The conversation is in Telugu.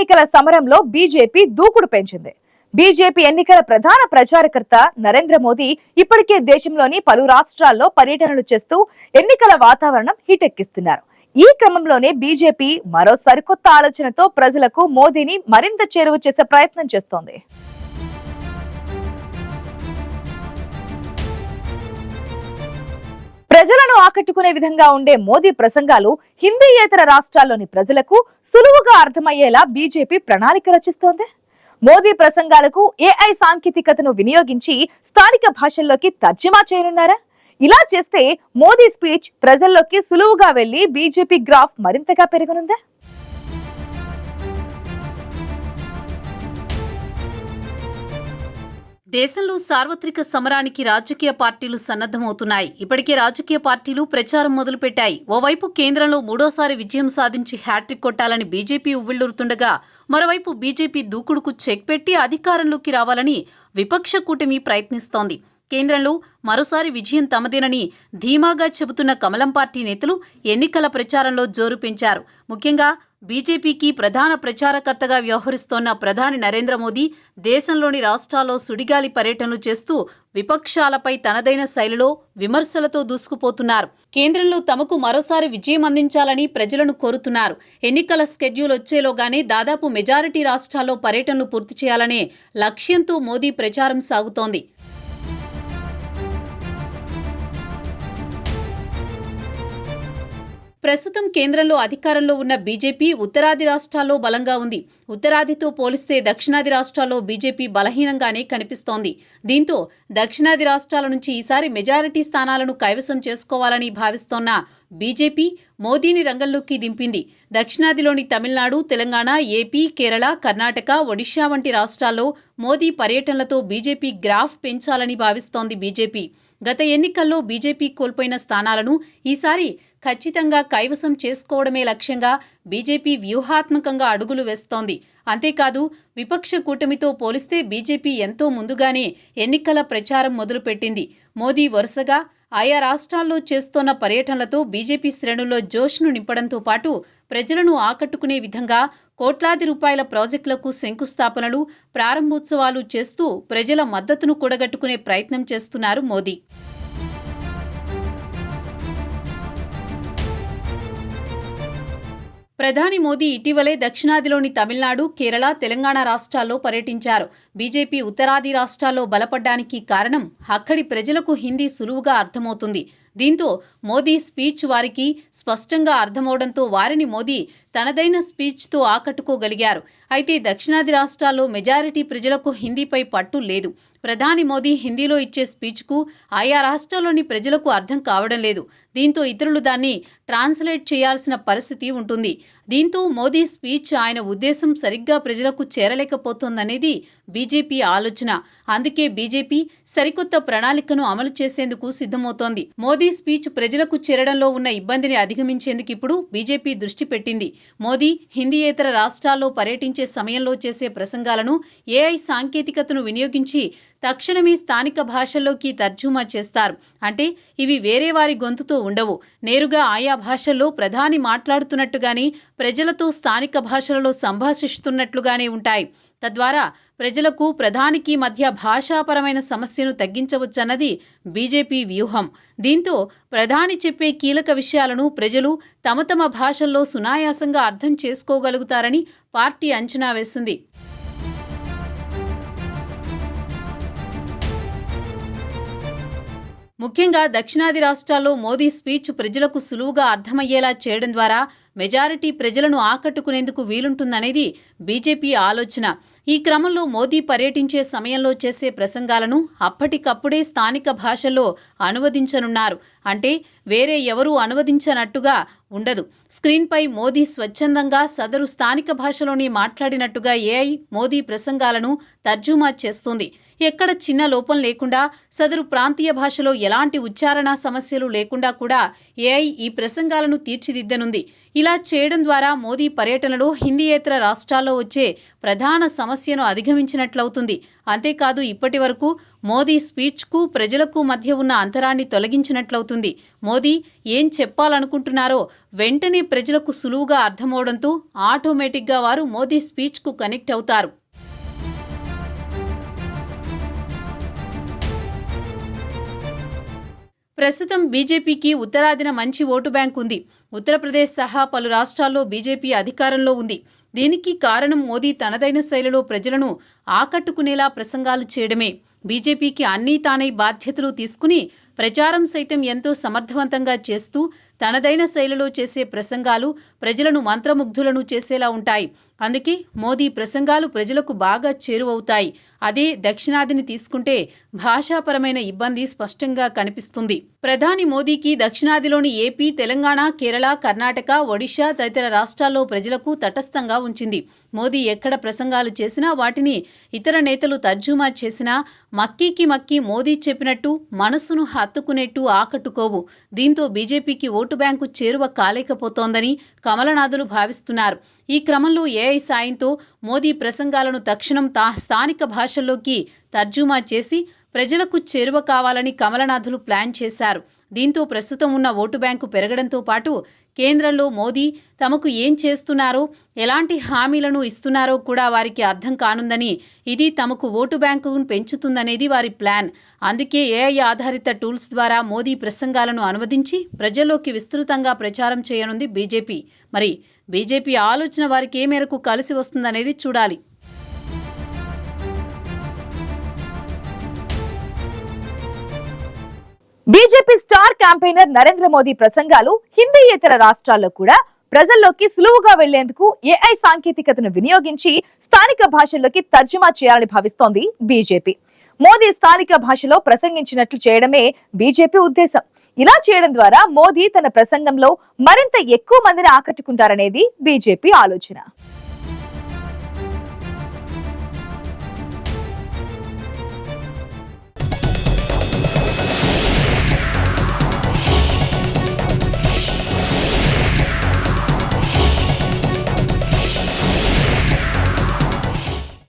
ఎన్నికల సమరంలో బీజేపీ దూకుడు పెంచింది. బీజేపీ ఎన్నికల ప్రధాన ప్రచారకర్త నరేంద్ర మోదీ ఇప్పటికే దేశంలోని పలు రాష్ట్రాల్లో పర్యటనలు చేస్తూ ఎన్నికల వాతావరణం హీటెక్కిస్తున్నారు. ఈ క్రమంలోనే బీజేపీ మరో సరికొత్త ఆలోచనతో ప్రజలకు మోదీని మరింత చేరువ చేసే ప్రయత్నం చేస్తోంది. ప్రజలను ఆకట్టుకునే విధంగా ఉండే మోదీ ప్రసంగాలు హిందీయేతర రాష్ట్రాల్లోని ప్రజలకు సులువుగా అర్థమయ్యేలా బీజేపీ ప్రణాళిక రచిస్తోంది. మోదీ ప్రసంగాలకు ఏఐ సాంకేతికతను వినియోగించి స్థానిక భాషల్లోకి తర్జుమా చేయనున్నారా? ఇలా చేస్తే మోదీ స్పీచ్ ప్రజల్లోకి సులువుగా వెళ్ళి బీజేపీ గ్రాఫ్ మరింతగా పెరగనుందా? దేశంలో సార్వత్రిక సమరానికి రాజకీయ పార్టీలు సన్నద్ధమవుతున్నాయి. ఇప్పటికే రాజకీయ పార్టీలు ప్రచారం మొదలుపెట్టాయి. ఓవైపు కేంద్రంలో మూడోసారి విజయం సాధించి హ్యాట్రిక్ కొట్టాలని బీజేపీ ఉవ్విళ్ళూరుతుండగా మరోవైపు బీజేపీ దూకుడుకు చెక్ పెట్టి అధికారంలోకి రావాలని విపక్ష కూటమి ప్రయత్నిస్తోంది. కేంద్రంలో మరోసారి విజయం తమదేనని ధీమాగా చెబుతున్న కమలం పార్టీ నేతలు ఎన్నికల ప్రచారంలో జోరు పెంచారు. ముఖ్యంగా బీజేపీకి ప్రధాన ప్రచారకర్తగా వ్యవహరిస్తోన్న ప్రధాని నరేంద్ర మోదీ దేశంలోని రాష్ట్రాల్లో సుడిగాలి పర్యటనలు చేస్తూ విపక్షాలపై తనదైన శైలిలో విమర్శలతో దూసుకుపోతున్నారు. కేంద్రంలో తమకు మరోసారి విజయం అందించాలని ప్రజలను కోరుతున్నారు. ఎన్నికల స్కెడ్యూల్ వచ్చేలోగానే దాదాపు మెజారిటీ రాష్ట్రాల్లో పర్యటనలు పూర్తి చేయాలనే లక్ష్యంతో మోదీ ప్రచారం సాగుతోంది. ప్రస్తుతం కేంద్రంలో అధికారంలో ఉన్న బీజేపీ ఉత్తరాది రాష్ట్రాల్లో బలంగా ఉంది. ఉత్తరాదితో పోలిస్తే దక్షిణాది రాష్ట్రాల్లో బీజేపీ బలహీనంగానే కనిపిస్తోంది. దీంతో దక్షిణాది రాష్ట్రాల నుంచి ఈసారి మెజారిటీ స్థానాలను కైవసం చేసుకోవాలని భావిస్తోన్న బీజేపీ మోదీని రంగంలోకి దింపింది. దక్షిణాదిలోని తమిళనాడు తెలంగాణ ఏపీ కేరళ కర్ణాటక ఒడిశా వంటి రాష్ట్రాల్లో మోదీ పర్యటనలతో బీజేపీ గ్రాఫ్ పెంచాలని భావిస్తోంది బీజేపీ. గత ఎన్నికల్లో బీజేపీ కోల్పోయిన స్థానాలను ఈసారి ఖచ్చితంగా కైవసం చేసుకోవడమే లక్ష్యంగా బీజేపీ వ్యూహాత్మకంగా అడుగులు వేస్తోంది. అంతేకాదు విపక్ష కూటమితో పోలిస్తే బీజేపీ ఎంతో ముందుగానే ఎన్నికల ప్రచారం మొదలుపెట్టింది. మోదీ వరుసగా ఆయా రాష్ట్రాల్లో చేస్తోన్న పర్యటనలతో బీజేపీ శ్రేణుల్లో జోష్ను నింపడంతో పాటు ప్రజలను ఆకట్టుకునే విధంగా కోట్లాది రూపాయల ప్రాజెక్టులకు శంకుస్థాపనలు ప్రారంభోత్సవాలు చేస్తూ ప్రజల మద్దతును కూడగట్టుకునే ప్రయత్నం చేస్తున్నారు మోదీ. ప్రధాని మోదీ ఇటీవలే దక్షిణాదిలోని తమిళనాడు కేరళ తెలంగాణ రాష్ట్రాల్లో పర్యటించారు. బీజేపీ ఉత్తరాది రాష్ట్రాల్లో బలపడ్డానికి కారణం అక్కడి ప్రజలకు హిందీ సులువుగా అర్థమవుతుంది. దీంతో మోదీ స్పీచ్ వారికి స్పష్టంగా అర్థమవడంతో వారిని మోదీ తనదైన స్పీచ్తో ఆకట్టుకోగలిగారు. అయితే దక్షిణాది రాష్ట్రాల్లో మెజారిటీ ప్రజలకు హిందీపై పట్టు లేదు. ప్రధాని మోదీ హిందీలో ఇచ్చే స్పీచ్కు ఆయా రాష్ట్రాల్లోని ప్రజలకు అర్థం కావడం లేదు. దీంతో ఇతరులు దాన్ని ట్రాన్స్లేట్ చేయాల్సిన పరిస్థితి ఉంటుంది. దీంతో మోదీ స్పీచ్ ఆయన ఉద్దేశం సరిగ్గా ప్రజలకు చేరలేకపోతోందనేది బీజేపీ ఆలోచన. అందుకే బీజేపీ సరికొత్త ప్రణాళికను అమలు చేసేందుకు సిద్ధమవుతోంది. మోదీ స్పీచ్ ప్రజలకు చేరడంలో ఉన్న ఇబ్బందిని అధిగమించేందుకు ఇప్పుడు బీజేపీ దృష్టి పెట్టింది. మోదీ హిందీయేతర రాష్ట్రాల్లో పర్యటించే సమయంలో చేసే ప్రసంగాలను ఏఐ సాంకేతికతను వినియోగించి తక్షణమే స్థానిక భాషల్లోకి తర్జుమా చేస్తారు. అంటే ఇవి వేరే వారి గొంతుతో ఉండవు. నేరుగా ఆయా భాషల్లో ప్రధాని మాట్లాడుతున్నట్టుగానే ప్రజలతో స్థానిక భాషలలో సంభాషిస్తున్నట్లుగానే ఉంటాయి. తద్వారా ప్రజలకు ప్రధానికి మధ్య భాషాపరమైన సమస్యను తగ్గించవచ్చన్నది బీజేపీ వ్యూహం. దీంతో ప్రధాని చెప్పే కీలక విషయాలను ప్రజలు తమ తమ భాషల్లో సునాయాసంగా అర్థం చేసుకోగలుగుతారని పార్టీ అంచనా వేసింది. ముఖ్యంగా దక్షిణాది రాష్ట్రాల్లో మోదీ స్పీచ్ ప్రజలకు సులువుగా అర్థమయ్యేలా చేయడం ద్వారా మెజారిటీ ప్రజలను ఆకట్టుకునేందుకు వీలుంటుందనేది బీజేపీ ఆలోచన. ఈ క్రమంలో మోదీ పర్యటించే సమయంలో చేసే ప్రసంగాలను అప్పటికప్పుడే స్థానిక భాషల్లో అనువదించనున్నారు. అంటే వేరే ఎవరూ అనువదించనట్టుగా ఉండదు. స్క్రీన్పై మోదీ స్వచ్ఛందంగా సదరు స్థానిక భాషలోనే మాట్లాడినట్టుగా ఏఐ మోదీ ప్రసంగాలను తర్జుమా చేస్తుంది. ఎక్కడ చిన్న లోపం లేకుండా సదరు ప్రాంతీయ భాషలో ఎలాంటి ఉచ్చారణ సమస్యలు లేకుండా కూడా ఏఐ ఈ ప్రసంగాలను తీర్చిదిద్దనుంది. ఇలా చేయడం ద్వారా మోదీ పర్యటనలో హిందీయేతర రాష్ట్రాల్లో వచ్చే ప్రధాన సమస్యను అధిగమించినట్లవుతుంది. అంతేకాదు ఇప్పటి వరకు మోదీ స్పీచ్కు ప్రజలకు మధ్య ఉన్న అంతరాన్ని తొలగించినట్లవుతుంది. మోదీ ఏం చెప్పాలనుకుంటున్నారో వెంటనే ప్రజలకు సులువుగా అర్థమవడంతో ఆటోమేటిక్గా వారు మోదీ స్పీచ్కు కనెక్ట్ అవుతారు. ప్రస్తుతం బీజేపీకి ఉత్తరాదిన మంచి ఓటు బ్యాంక్ ఉంది. ఉత్తరప్రదేశ్ సహా పలు రాష్ట్రాల్లో బీజేపీ అధికారంలో ఉంది. దీనికి కారణం మోదీ తనదైన శైలిలో ప్రజలను ఆకట్టుకునేలా ప్రసంగాలు చేయడమే. బీజేపీకి అన్నీ తానే బాధ్యతలు తీసుకుని ప్రచారం సైతం ఎంతో సమర్థవంతంగా చేస్తూ తనదైన శైలిలో చేసే ప్రసంగాలు ప్రజలను మంత్రముగ్ధులను చేసేలా ఉంటాయి. అందుకే మోదీ ప్రసంగాలు ప్రజలకు బాగా చేరువవుతాయి. అదే దక్షిణాదిని తీసుకుంటే భాషాపరమైన ఇబ్బంది స్పష్టంగా కనిపిస్తుంది. ప్రధాని మోదీకి దక్షిణాదిలోని ఏపీ తెలంగాణ కేరళ కర్ణాటక ఒడిశా తదితర రాష్ట్రాల్లో ప్రజలకు తటస్థంగా ఉంచింది. మోదీ ఎక్కడ ప్రసంగాలు చేసినా వాటిని ఇతర నేతలు తర్జుమా చేసినా మక్కీకి మక్కీ మోదీ చెప్పినట్టు మనస్సును హత్తుకునేట్టు ఆకట్టుకోవు. దీంతో బీజేపీకి ఓటు బ్యాంకు చేరువ కాలేకపోతోందని కమలనాథులు భావిస్తున్నారు. ఈ క్రమంలో ఏఐ సాయంతో మోదీ ప్రసంగాలను తక్షణం తా స్థానిక భాషల్లోకి తర్జుమా చేసి ప్రజలకు చేరువ కావాలని కమలనాథులు ప్లాన్ చేశారు. దీంతో ప్రస్తుతం ఉన్న ఓటు బ్యాంకు పెరగడంతో పాటు కేంద్రంలో మోదీ తమకు ఏం చేస్తున్నారో ఎలాంటి హామీలను ఇస్తున్నారో కూడా వారికి అర్థం కానుందని ఇది తమకు ఓటు బ్యాంకును పెంచుతుందనేది వారి ప్లాన్. అందుకే ఏఐ ఆధారిత టూల్స్ ద్వారా మోదీ ప్రసంగాలను అనువదించి ప్రజల్లోకి విస్తృతంగా ప్రచారం చేయనుంది బీజేపీ. మరి బీజేపీ ఆలోచన వారికి ఏ మేరకు కలిసి వస్తుందనేది చూడాలి. BJP star campaigner Narendra Modi ప్రసంగాలు హిందీయేతర రాష్ట్రాల్లో కూడా ప్రజల్లోకి సులువుగా వెళ్ళేందుకు ఏఐ సాంకేతికతను వినియోగించి స్థానిక భాషల్లోకి తర్జుమా చేయాలని భావిస్తోంది బీజేపీ. మోదీ స్థానిక భాషలో ప్రసంగించినట్లు చేయడమే బీజేపీ ఉద్దేశం. ఇలా చేయడం ద్వారా మోదీ తన ప్రసంగంలో మరింత ఎక్కువ మందిని ఆకట్టుకుంటారనేది బీజేపీ ఆలోచన.